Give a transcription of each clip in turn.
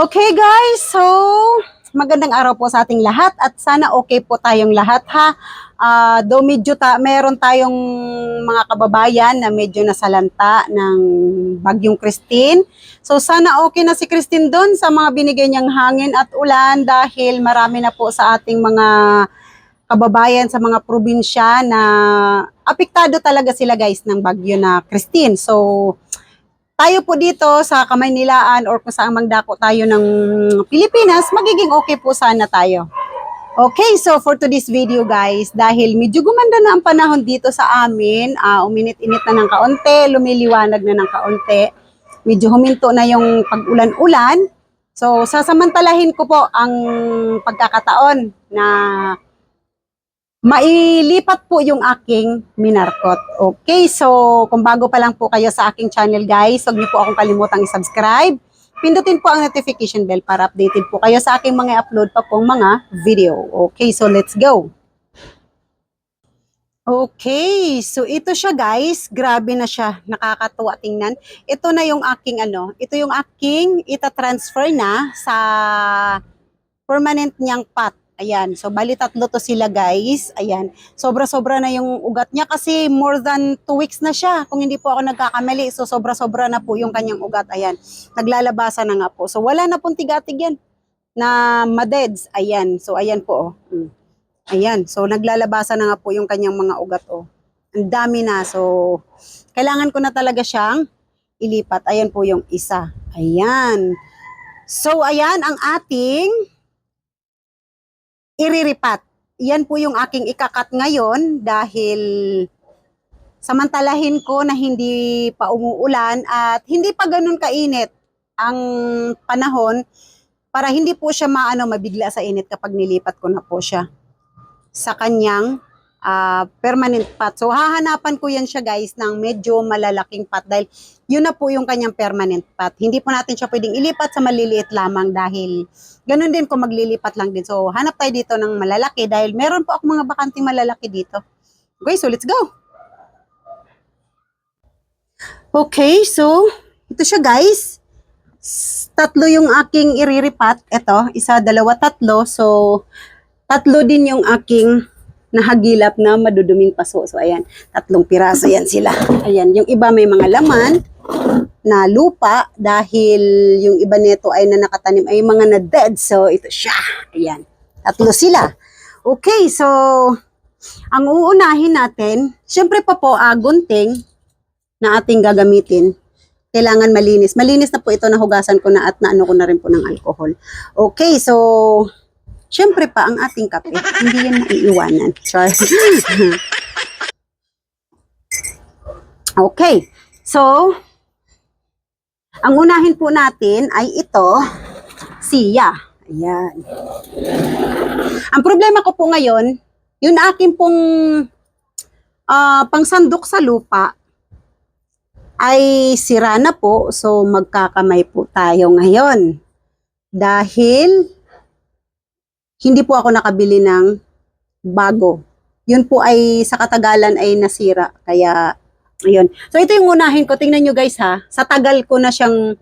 Okay guys, so magandang araw po sa ating lahat at sana okay po tayong lahat ha. Ah, though medyo ta meron tayong mga kababayan na medyo nasalanta ng bagyong Christine. So sana okay na si Christine doon sa mga binigay niyang hangin at ulan dahil marami na po sa ating mga kababayan sa mga probinsya na apektado talaga sila guys ng bagyo na Christine. So tayo po dito sa Kamaynilaan or kung saan mangdako tayo ng Pilipinas, magiging okay po sana tayo. Okay, so for today's video guys, dahil medyo gumanda na ang panahon dito sa amin, ah, uminit-init na ng kaunti, lumiliwanag na ng kaunti, medyo huminto na yung pag-ulan-ulan. So, sasamantalahin ko po ang pagkakataon na mailipat po yung aking minarkot. Okay, so kung bago pa lang po kayo sa aking channel guys, huwag niyo po akong kalimutang i-subscribe. Pindutin po ang notification bell para updated po kayo sa aking mga upload pa pong mga video. Okay, so let's go. Okay, so ito siya guys, grabe na siya, nakakatuwa tingnan. Ito na yung aking ano, ito yung aking ita-transfer na sa permanent niyang pot. Ayan, so bali tatlo to sila guys. Ayan, sobra-sobra na yung ugat niya kasi more than 2 weeks na siya. Kung hindi po ako nagkakamali, so sobra-sobra na po yung kanyang ugat. Ayan, naglalabasan na nga po. So wala na pong tigatig yan na madeds. Ayan, so ayan po. Oh. Mm. Ayan, so naglalabasan na nga po yung kanyang mga ugat. Oh. Ang dami na. So, kailangan ko na talaga siyang ilipat. Ayan po yung isa. Ayan. So, ayan ang ating iriripat. Yan po yung aking ikakat ngayon dahil samantalahin ko na hindi pa umuulan at hindi pa ganun kainit ang panahon para hindi po siya maano mabigla sa init kapag nilipat ko na po siya sa kanyang ah, permanent pot. So hahanapan ko yan siya guys ng medyo malalaking pot dahil yun na po yung kanyang permanent pot. Hindi po natin siya pwedeng ilipat sa maliliit lamang dahil ganun din kung maglilipat lang din. So hanap tayo dito ng malalaki dahil meron po ako mga bakanting malalaki dito. Okay, so let's go. Okay, so ito siya guys. Tatlo yung aking iriripat. Ito, isa, dalawa, tatlo. So, tatlo din yung aking nahagilap na maduduming paso. So, ayan, tatlong piraso yan sila. Ayan, yung iba may mga laman na lupa dahil yung iba nito ay na nakatanim ay mga na dead. So, ito siya. Ayan, tatlo sila. Okay, so, ang uunahin natin, syempre pa po, ah, gunting na ating gagamitin. Kailangan malinis. Malinis na po ito, nahugasan ko na at naano ko na rin po ng alcohol. Okay, so, syempre pa ang ating kape, hindi yan maiiwanan. Char. okay, so, ang unahin po natin ay ito, siya. Ayan. Ang problema ko po ngayon, yun akin pong ah, pangsandok sa lupa, ay sira na po. So, magkakamay po tayo ngayon. Dahil, hindi po ako nakabili ng bago. Yun po ay sa katagalan ay nasira. Kaya, ayun. So, ito yung unahin ko. Tingnan nyo guys ha. Sa tagal ko na siyang,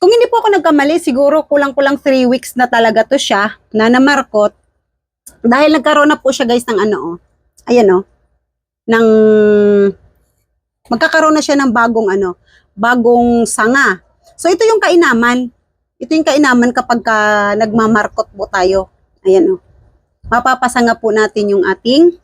kung hindi po ako nagkamali, siguro kulang-kulang 3 weeks na talaga to siya, na namarkot. Dahil nagkaroon na po siya guys ng ano, oh. Ayan oh. Ng magkakaroon na siya ng bagong ano, bagong sanga. So ito yung kainaman. Ito yung kainaman kapag ka nagmamarkot po tayo. Ayan o. Mapapasanga po natin yung ating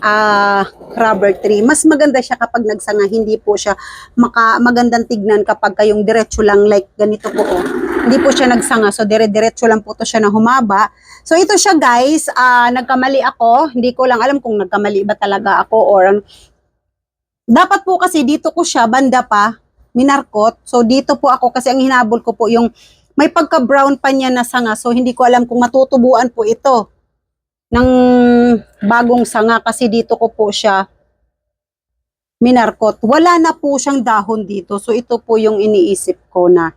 ah rubber tree. Mas maganda siya kapag nagsanga, hindi po siya maka, magandang tignan kapag kayong diretso lang like ganito po oh. Hindi po siya nagsanga, so dire-diretso lang po to siya na humaba. So ito siya guys, ah nagkamali ako. Hindi ko lang alam kung nagkamali ba talaga ako or. Dapat po kasi dito ko siya banda pa minarkot. So dito po ako kasi ang hinabol ko po yung may pagka-brown pa niya na sanga. So hindi ko alam kung matutubuan po ito ng bagong sanga kasi dito ko po siya minarkot. Wala na po siyang dahon dito. So ito po yung iniisip ko na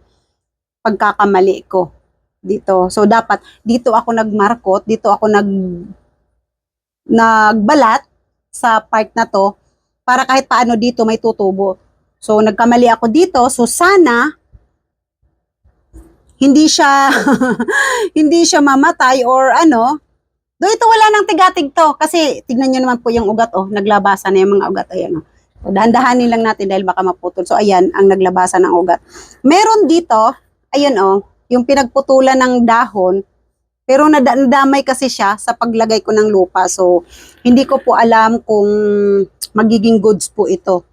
pagkakamali ko dito. So dapat dito ako nagmarkot, dito ako nag nagbalat sa part na to para kahit paano dito may tutubo. So nagkamali ako dito. So sana hindi siya hindi siya mamatay or ano. Do ito wala nang tigatig to kasi tignan niyo naman po yung ugat oh, naglabasan na yung mga ugat ayan oh. So, dahan-dahanin lang natin dahil baka maputol. So ayan ang naglabasan ng ugat. Meron dito, ayun oh, yung pinagputulan ng dahon pero nada- nadamay kasi siya sa paglagay ko ng lupa. So hindi ko po alam kung magiging goods po ito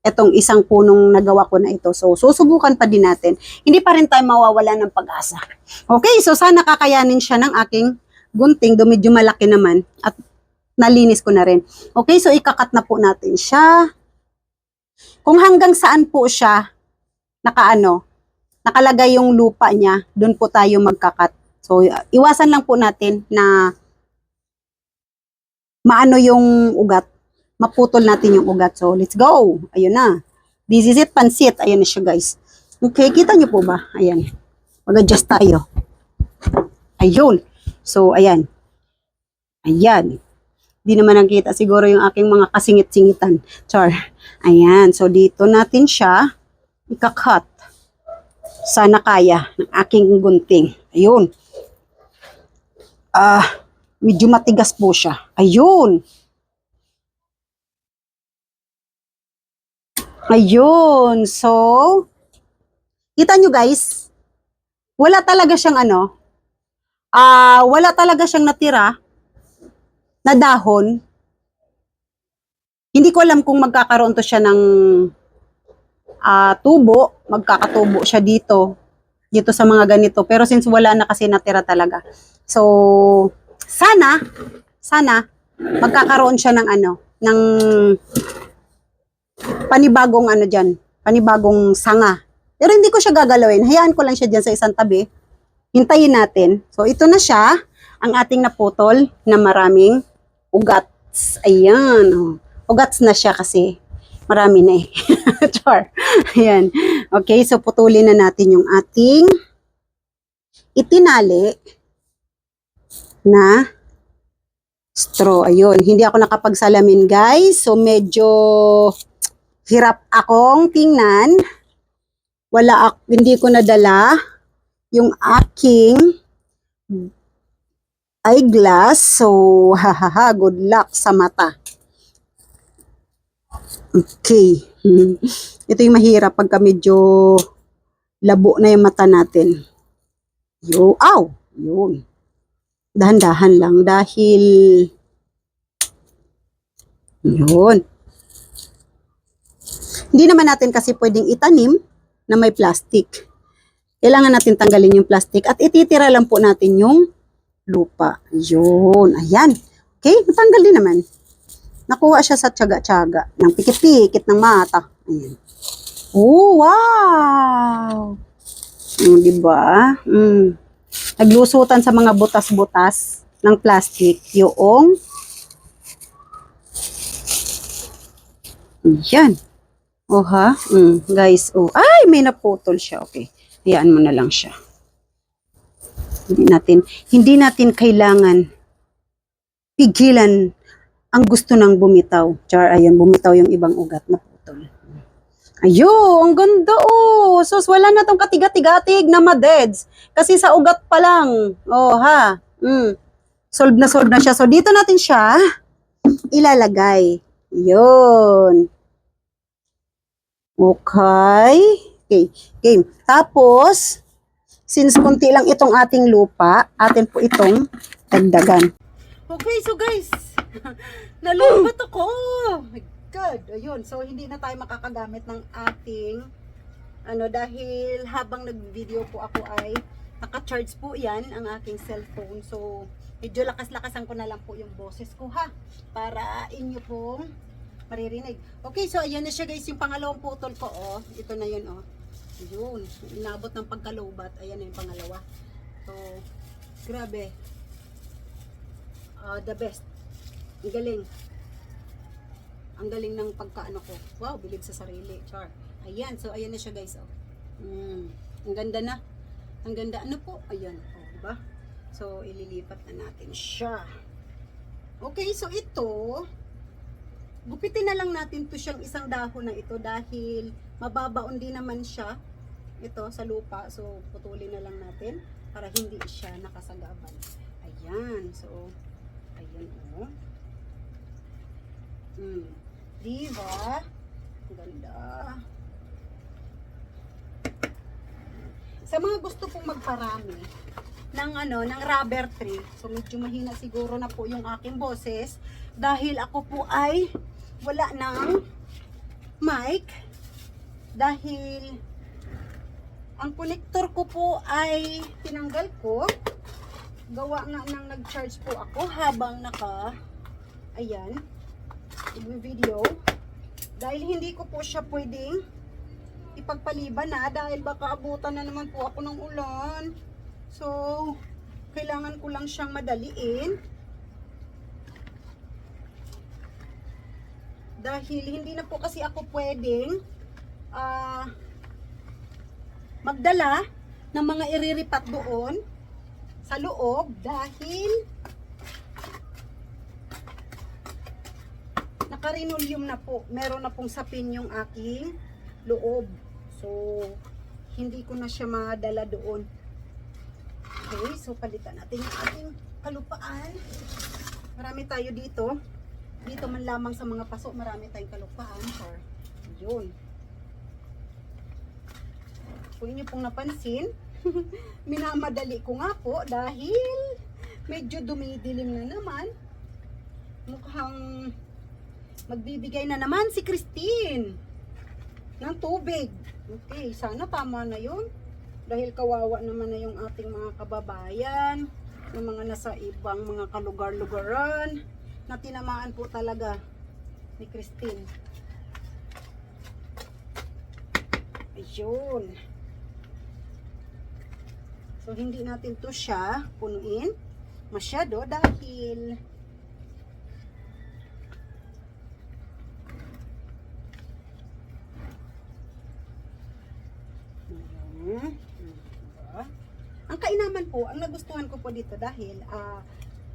etong isang punong nagawa ko na ito. So, susubukan pa din natin. Hindi pa rin tayo mawawala ng pag-asa. Okay, so sana kakayanin siya ng aking gunting, do medyo malaki naman, at nalinis ko na rin. Okay, so ikakat na po natin siya. Kung hanggang saan po siya, nakaano, nakalagay yung lupa niya, doon po tayo magkakat. So, iwasan lang po natin na maano yung ugat maputol natin yung ugat. So, let's go. Ayun na. This is it, pansit. Ayan na siya, guys. Okay, kita nyo po ba? Ayan. Mag-adjust tayo. Ayun. So, ayan. Ayan. Di naman nakita siguro yung aking mga kasingit-singitan. Char. Ayan. So, dito natin siya ikakat. Sana kaya ng aking gunting. Ayun. Ah, medyo matigas po siya. Ayun. Ayun. So, kita nyo guys, wala talaga siyang ano, ah, wala talaga siyang natira na dahon. Hindi ko alam kung magkakaroon to siya ng ah, tubo, magkakatubo siya dito, dito sa mga ganito. Pero since wala na kasi natira talaga. So, sana, sana, magkakaroon siya ng ano, ng panibagong ano dyan, panibagong sanga. Pero hindi ko siya gagalawin. Hayaan ko lang siya dyan sa isang tabi. Hintayin natin. So, ito na siya, ang ating naputol na maraming ugats. Ayan. Oh. Ugats na siya kasi marami na eh. Char. Ayan. Okay, so putulin na natin yung ating itinali na straw. Ayun. Hindi ako nakapagsalamin, guys. So, medyo hirap akong tingnan. Wala ak hindi ko nadala yung aking eyeglass. So, hahaha, good luck sa mata. Okay. Ito yung mahirap pagka medyo labo na yung mata natin. Yo, aw, yun. Dahan-dahan lang dahil yun. Hindi naman natin kasi pwedeng itanim na may plastic. Kailangan natin tanggalin yung plastic at ititira lang po natin yung lupa. Yun. Ayan. Okay, natanggal din naman. Nakuha siya sa tiyaga-tiyaga ng pikit-pikit ng mata. Ayan. Oh, wow! Mm, di ba? Mm. Naglusutan sa mga butas-butas ng plastic yung Yan. Oh ha? Mm, guys, oh. Ay, may naputol siya. Okay. Hayaan mo na lang siya. Hindi natin, hindi natin kailangan pigilan ang gusto ng bumitaw. Char, ayun, bumitaw yung ibang ugat na putol. Ayun, ang ganda oh. Sus, wala na tong katiga-tigatig na madeds. Kasi sa ugat pa lang. Oh, ha? Mm. Solve na solve na siya. So, dito natin siya ilalagay. Yun. Okay. Okay. Game. Tapos, since konti lang itong ating lupa, atin po itong dagdagan. Okay, so guys, nalubat ako. Oh my God. Ayun. So, hindi na tayo makakagamit ng ating ano, dahil habang nag-video po ako ay naka-charge po yan ang aking cellphone. So, medyo lakas-lakasan ko na lang po yung boses ko ha. Para inyo pong maririnig. Okay, so ayan na siya guys, yung pangalawang putol ko, oh. Ito na yun, oh. Yun, inabot ng pagkalubat. Ayan na yung pangalawa. So, grabe. Ah, the best. Ang galing. Ang galing ng pagkaano ko. Wow, bilib sa sarili. Char. Ayan, so ayan na siya guys, oh. Mm, ang ganda na. Ang ganda. Ano po? Ayan, oh, diba? So, ililipat na natin siya. Okay, so ito, gupitin na lang natin to siyang isang dahon na ito dahil mababaon din naman siya ito sa lupa. So, putulin na lang natin para hindi siya nakasagaban. Ayan. So, ayan o. Hmm. Diba? Ganda. Sa mga gusto pong magparami ng ano, ng rubber tree. So medyo mahina siguro na po yung aking boses dahil ako po ay wala ng mic dahil ang connector ko po ay tinanggal ko. Gawa nga nang nag-charge po ako habang naka ayan, video dahil hindi ko po siya pwedeng ipagpaliban na dahil baka abutan na naman po ako ng ulan. So, kailangan ko lang siyang madaliin. Dahil hindi na po kasi ako pwedeng ah, magdala ng mga iriripat doon sa loob dahil nakarinolium na po. Meron na pong sapin yung aking loob. So, hindi ko na siya madala doon. Okay, so palitan natin yung ating kalupaan. Marami tayo dito. Dito man lamang sa mga paso, marami tayong kalupaan. Or, yun. Kung inyo pong napansin, minamadali ko nga po dahil medyo dumidilim na naman. Mukhang magbibigay na naman si Christine ng tubig. Okay, sana tama na yun. Dahil kawawa naman na yung ating mga kababayan, ng mga nasa ibang mga kalugar-lugaran, na tinamaan po talaga ni Christine. Ayun. So, hindi natin to siya punuin masyado dahil. Diba? Ang kainaman po, ang nagustuhan ko po dito dahil ah,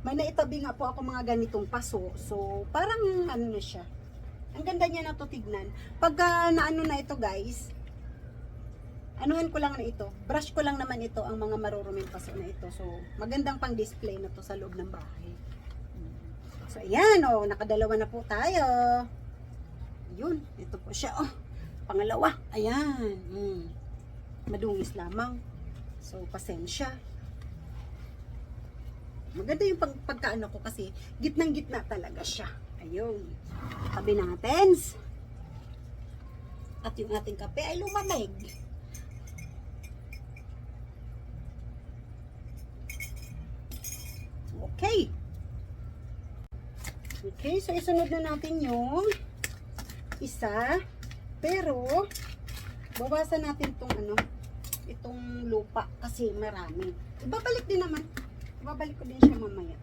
may naitabi nga po ako mga ganitong paso. So, parang ano na siya. Ang ganda niya na to tignan. Pagka naano na ito guys, anuhan ko lang na ito. Brush ko lang naman ito ang mga maruruming paso na ito. So, magandang pang display na to sa loob ng bahay. So, ayan oh, nakadalawa na po tayo. Yun, ito po siya oh. Pangalawa, ayan. Mm madungis lamang. So, pasensya. Maganda yung pag pagkaano ko kasi gitnang gitna talaga siya. Ayun. Tabi natin. At yung ating kape ay lumamig. Okay. Okay, so isunod na natin yung isa. Pero, bawasan natin tong ano, itong lupa kasi marami. Ibabalik din naman. Ibabalik ko din siya mamaya.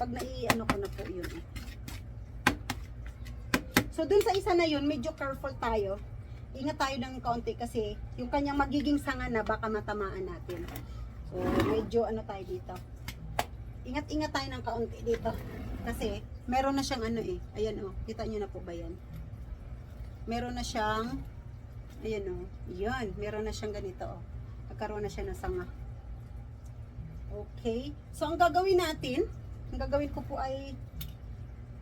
Pag nai-ano ko na po yun eh. So dun sa isa na yun, medyo careful tayo. Ingat tayo ng kaunti kasi yung kanyang magiging sanga na baka matamaan natin. So medyo ano tayo dito. Ingat-ingat tayo ng kaunti dito. Kasi meron na siyang ano eh. Ayan oh, kita nyo na po ba yan? Meron na siyang Ayan o. Yan. Meron na siyang ganito o. Nagkaroon na siya ng sanga. Okay. So, ang gagawin natin, ang gagawin ko po ay,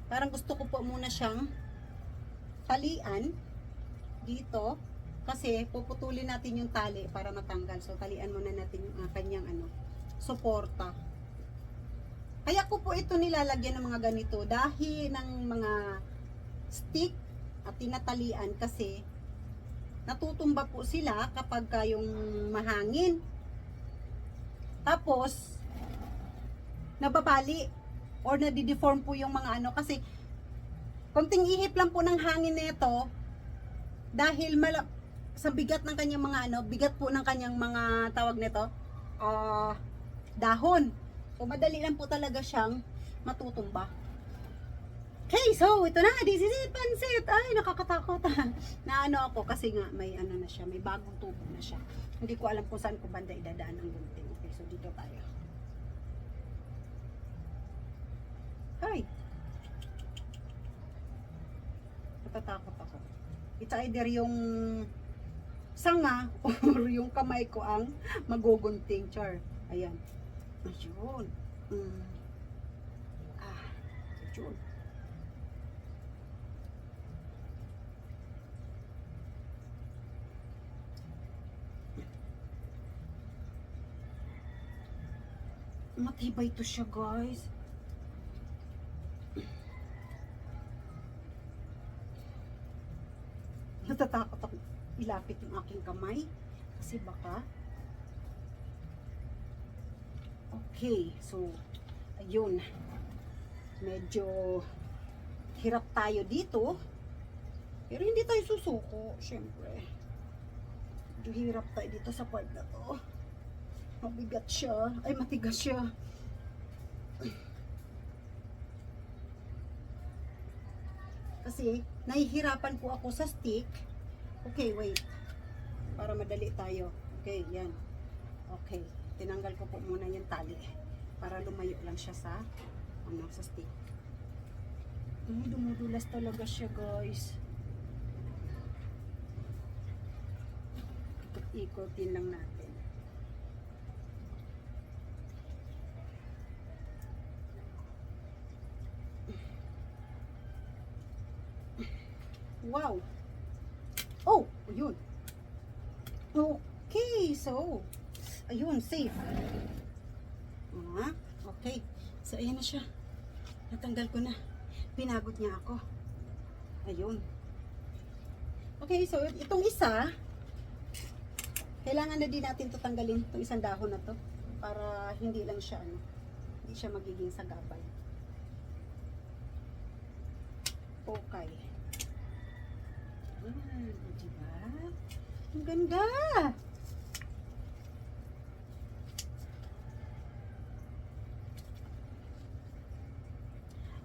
parang gusto ko po muna siyang talian dito. Kasi, puputulin natin yung tali para matanggal. So, talian muna natin yung uh, kanyang ano, suporta. Kaya ko po ito nilalagyan ng mga ganito dahil ng mga stick at tinatalian kasi natutumba po sila kapag ka yung mahangin. Tapos, nababali or nadideform po yung mga ano kasi konting ihip lang po ng hangin nito dahil mala sa bigat ng kanyang mga ano, bigat po ng kanyang mga tawag nito, ah dahon. So madali lang po talaga siyang matutumba. Okay, so ito na, this is it, pansit. Ay, nakakatakot. na ano ako kasi nga may ano na siya, may bagong tubo na siya. Hindi ko alam kung saan ko banda idadaan ang gunting. So dito tayo. Hi. Natatakot ako. It's either yung sanga or yung kamay ko ang magugunting. Char. Ayan. Ayun. Mm. Ah, ayun. Matibay to siya, guys. Natatakot ako ilapit yung aking kamay kasi baka okay so ayun. Medyo hirap tayo dito. Pero hindi tayo susuko syempre. Medyo hirap tayo dito sa part na to mabigat siya ay matigas siya kasi nahihirapan po ako sa stick Okay, wait. Para madali tayo. Okay, yan. Okay. Tinanggal ko po muna yung tali. Para lumayo lang siya sa ano, sa stick. Ay, dumudulas talaga siya, guys. Ikot-ikotin lang natin. Wow! Oh, ayun. Okay, so, ayun, safe. Ah, okay. So, ayan na siya. Natanggal ko na. Pinagot niya ako. Ayun. Okay, so, itong isa, kailangan na din natin to tanggalin, itong isang dahon na to, para hindi lang siya, ano, hindi siya magiging sagabal. Okay. Ah, diba? Ang ganda!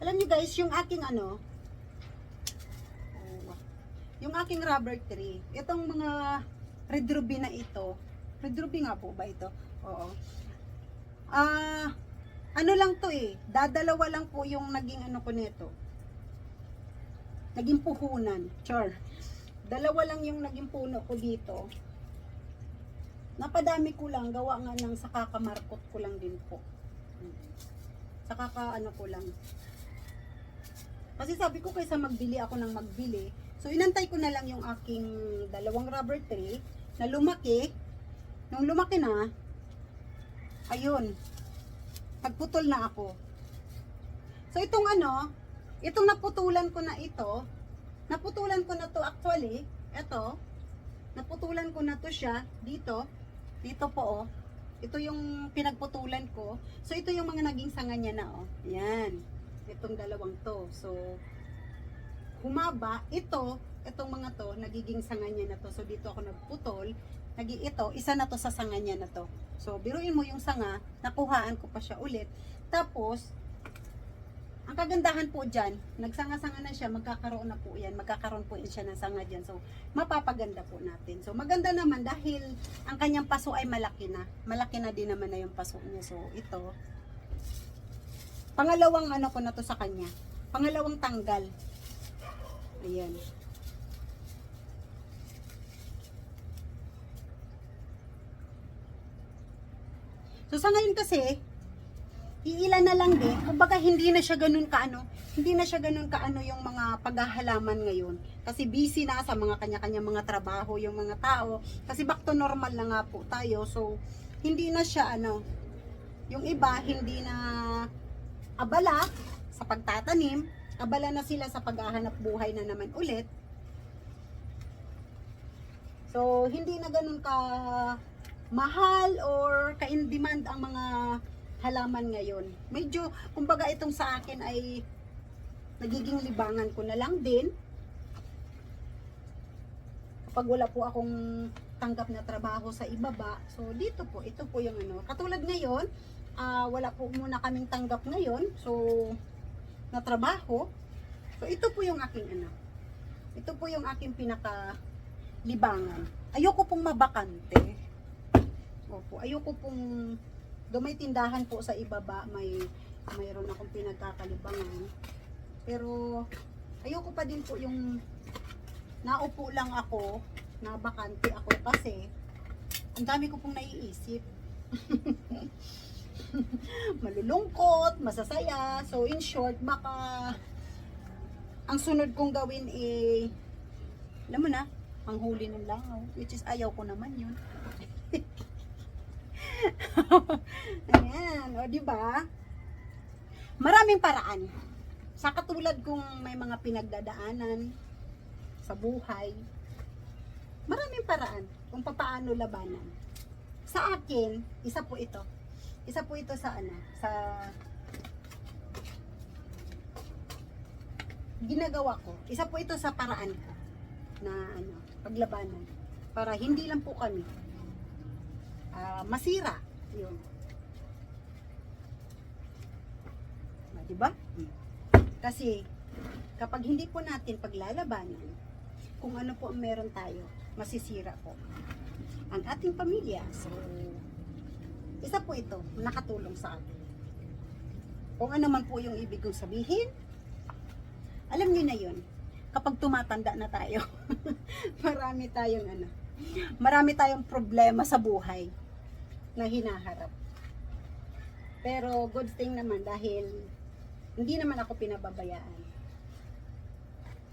Alam niyo guys, yung aking ano, oh, yung aking rubber tree, itong mga red ruby na ito, red ruby nga po ba ito? Oo. Ah, ano lang to eh, dadalawa lang po yung naging ano ko nito. Naging puhunan, char. Dalawa lang yung naging puno ko dito. Napadami ko lang, gawa nga ng sa kakamarkot ko lang din po. Sa kaka ano ko lang. Kasi sabi ko kaysa magbili ako ng magbili. So inantay ko na lang yung aking dalawang rubber tree na lumaki. Nung lumaki na, ayun, nagputol na ako. So itong ano, itong naputulan ko na ito, naputulan ko na to actually, ito, naputulan ko na to siya dito, dito po oh. Ito yung pinagputulan ko. So ito yung mga naging sanga niya na oh. Yan. Itong dalawang to. So humaba ito, itong mga to nagiging sanga niya na to. So dito ako nagputol. Nagi ito, isa na to sa sanga niya na to. So biruin mo yung sanga, nakuhaan ko pa siya ulit. Tapos ang kagandahan po dyan, nagsanga-sanga na siya, magkakaroon na po yan, magkakaroon po yan siya ng sanga dyan. So, mapapaganda po natin. So, maganda naman dahil ang kanyang paso ay malaki na. Malaki na din naman na yung paso niya. So, ito. Pangalawang ano ko na to sa kanya. Pangalawang tanggal. Ayan. So, sa ngayon kasi, iilan na lang din. Kumbaga hindi na siya ganun kaano, hindi na siya ganun kaano yung mga paghahalaman ngayon. Kasi busy na sa mga kanya-kanya mga trabaho yung mga tao. Kasi back to normal na nga po tayo. So, hindi na siya ano, yung iba hindi na abala sa pagtatanim, abala na sila sa paghahanap buhay na naman ulit. So, hindi na ganun ka mahal or ka-in demand ang mga halaman ngayon. Medyo, kumbaga itong sa akin ay nagiging libangan ko na lang din. Kapag wala po akong tanggap na trabaho sa ibaba, so dito po, ito po yung ano. Katulad ngayon, ah, wala po muna kaming tanggap ngayon, so na trabaho. So ito po yung aking ano. Ito po yung aking pinaka libangan. Ayoko pong mabakante. Opo, ayoko pong do may tindahan po sa ibaba, may mayroon akong pinagkakalibangan. Pero ayoko pa din po yung naupo lang ako nabakante ako kasi ang dami ko pong naiisip. Malulungkot, masasaya. So in short, baka ang sunod kong gawin eh alam mo na, panghuli ng langaw, which is ayaw ko naman yun. Ayan, o di ba? Maraming paraan. Sa katulad kung may mga pinagdadaanan sa buhay, maraming paraan kung papaano labanan. Sa akin, isa po ito. Isa po ito sa ano, sa ginagawa ko. Isa po ito sa paraan ko na ano, paglabanan para hindi lang po kami ah, masira yun. Ah, di ba? Hmm. Kasi kapag hindi po natin paglalabanan kung ano po ang meron tayo, masisira po ang ating pamilya. So, isa po ito, nakatulong sa atin. Kung ano man po yung ibig kong sabihin, alam niyo na yun. Kapag tumatanda na tayo, marami tayong ano, marami tayong problema sa buhay na hinaharap. Pero good thing naman dahil hindi naman ako pinababayaan.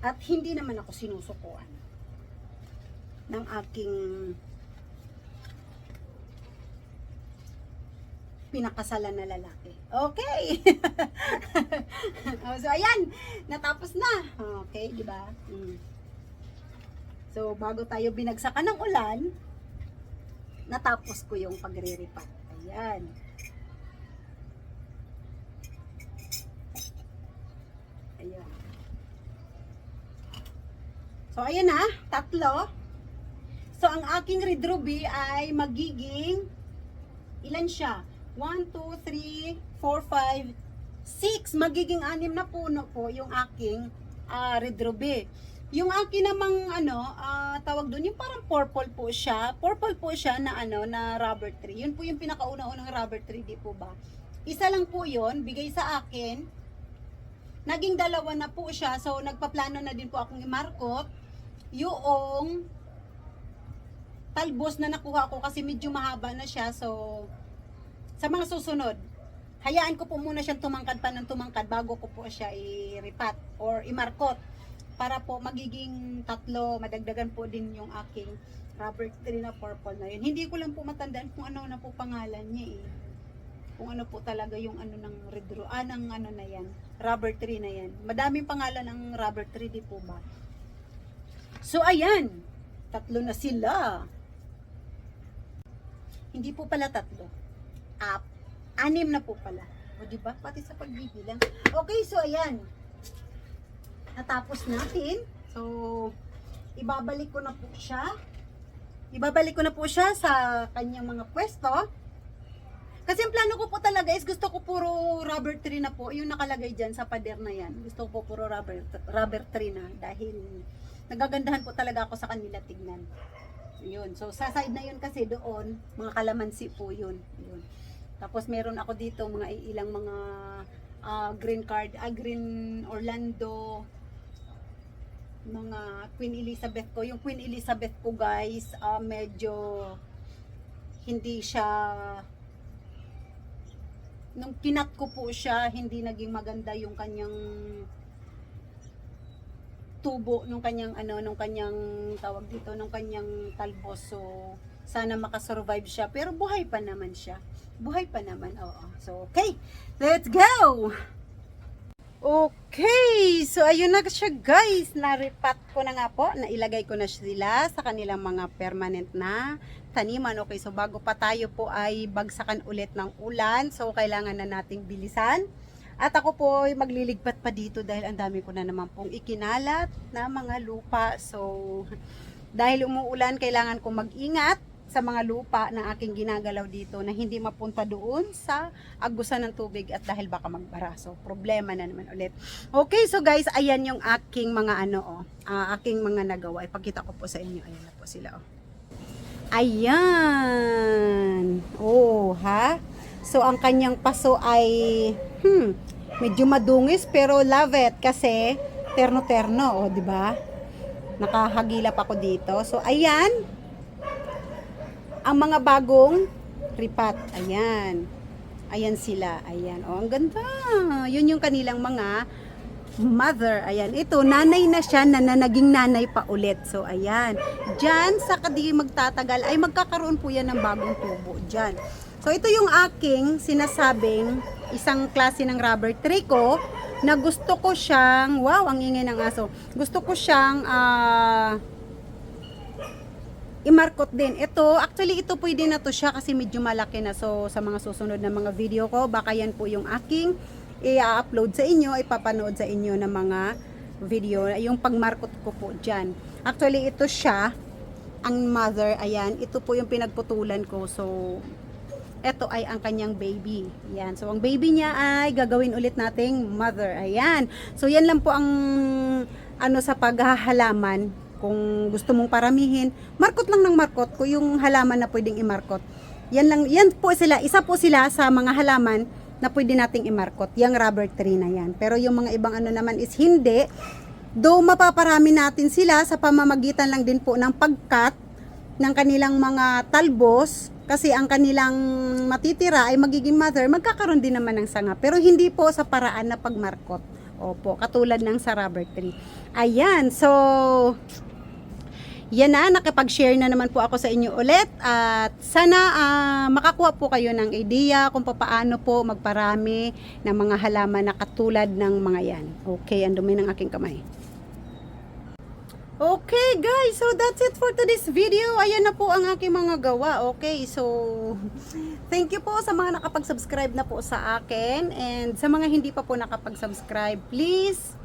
At hindi naman ako sinusukuan ng aking pinakasalan na lalaki. Okay. Oh, so ayan, natapos na. Okay, di ba? Mm. So bago tayo binagsakan ng ulan, natapos ko yung pagre-repack. Ayan. Ayan. So ayan na, tatlo. So ang aking red ruby ay magiging ilan siya? 1, 2, 3, 4, 5, 6. Magiging anim na puno po yung aking ah, red ruby. Yung akin namang ano, ah, tawag doon, yung parang purple po siya. Purple po siya na ano, na rubber tree. Yun po yung pinakauna-unang rubber tree, di po ba? Isa lang po yun, bigay sa akin. Naging dalawa na po siya, so nagpaplano na din po akong imarkot. Yung talbos na nakuha ko kasi medyo mahaba na siya, so sa mga susunod, hayaan ko po muna siyang tumangkad pa ng tumangkad bago ko po siya i-repat or imarkot para po magiging tatlo, madagdagan po din yung aking rubber tree na purple na yun. Hindi ko lang po matandaan kung ano na po pangalan niya eh. Kung ano po talaga yung ano ng red ro- ah, ng ano na yan, rubber tree na yan. Madaming pangalan ng rubber tree, di po ba? So, ayan. Tatlo na sila. Hindi po pala tatlo. Up. Anim na po pala. O, di ba? Pati sa pagbibilang. Okay, so ayan. Natapos natin. So, ibabalik ko na po siya. Ibabalik ko na po siya sa kanyang mga pwesto. Kasi ang plano ko po talaga is gusto ko puro rubber tree na po. Yung nakalagay dyan sa pader na yan. Gusto ko po puro rubber, rubber tree na. Dahil nagagandahan po talaga ako sa kanila tignan. Yun. So, sa side na yun kasi doon, mga kalamansi po yun. yun. Tapos meron ako dito mga ilang mga ah, green card, ah, green Orlando, mga Queen Elizabeth ko. Yung Queen Elizabeth ko guys, ah, medyo hindi siya nung kinat ko po siya, hindi naging maganda yung kanyang tubo nung kanyang ano nung kanyang tawag dito nung kanyang talbos so sana makasurvive siya. Pero buhay pa naman siya. Buhay pa naman oo. So okay. Let's go okay so ayun na siya guys. Naripat ko na nga po. Nailagay ko na sila sa kanilang mga permanent na taniman. Okay so bago pa tayo po ay bagsakan ulit ng ulan. So kailangan na nating bilisan. At ako po ay magliligpat pa dito dahil ang dami ko na naman pong ikinalat na mga lupa. So, dahil umuulan, kailangan kong mag-ingat sa mga lupa na aking ginagalaw dito na hindi mapunta doon sa agusan ng tubig at dahil baka magbara. So, problema na naman ulit. Okay, so guys, ayan yung aking mga ano, oh, ah, aking mga nagawa. Ipakita ko po sa inyo. Ayan na po sila, oh. Ayan. Oh, ha? So, ang kanyang paso ay, hmm, medyo madungis pero love it kasi terno-terno, oh, di ba? Nakahagilap ako dito. So, ayan. Ang mga bagong ripat. Ayan. Ayan sila. Ayan. Oh, ang ganda. Yun yung kanilang mga mother. Ayan. Ito, nanay na siya na, na naging nanay pa ulit. So, ayan. Diyan, sa kadi magtatagal, ay magkakaroon po yan ng bagong tubo. Diyan. So, ito yung aking sinasabing isang klase ng rubber tree ko na gusto ko siyang, wow, ang ingay ng aso. Gusto ko siyang, ah, imarkot din. Ito, actually ito pwede na to siya kasi medyo malaki na. So, sa mga susunod na mga video ko, baka yan po yung aking i-upload sa inyo, ipapanood sa inyo ng mga video, yung pagmarkot ko po dyan. Actually, ito siya, ang mother, ayan, ito po yung pinagputulan ko. So, ito ay ang kanyang baby. Yan. So, ang baby niya ay gagawin ulit nating mother. Ayan. So, yan lang po ang ano sa paghahalaman. Kung gusto mong paramihin, markot lang ng markot ko yung halaman na pwedeng imarkot. Yan lang, yan po sila, isa po sila sa mga halaman na pwede nating imarkot, yung rubber tree na yan. Pero yung mga ibang ano naman is hindi. Though mapaparami natin sila sa pamamagitan lang din po ng pagkat ng kanilang mga talbos kasi ang kanilang matitira ay magiging mother, magkakaroon din naman ng sanga. Pero hindi po sa paraan na pagmarkot. Opo, katulad ng sa rubber tree. Ayan, so yan na, nakipag-share na naman po ako sa inyo ulit at sana ah, makakuha po kayo ng idea kung paano po magparami ng mga halaman na katulad ng mga yan. Okay, ang dumi ng aking kamay. Okay guys, so that's it for today's video. Ayan na po ang aking mga gawa. Okay, so thank you po sa mga nakapag-subscribe na po sa akin and sa mga hindi pa po nakapag-subscribe, please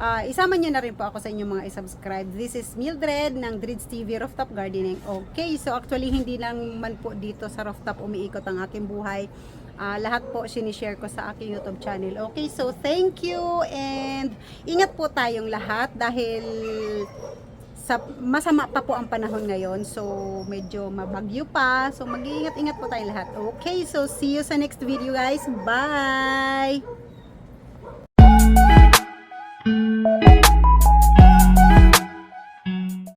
ah, isama nyo na rin po ako sa inyong mga i-subscribe. This is Mildred ng Dreads TV Rooftop Gardening. Okay, so actually hindi lang man po dito sa rooftop umiikot ang aking buhay. Ah, lahat po sinishare ko sa aking YouTube channel. Okay, so thank you and ingat po tayong lahat dahil sa masama pa po ang panahon ngayon. So medyo mabagyo pa. So mag-iingat-ingat po tayong lahat. Okay, so see you sa next video guys. Bye! Música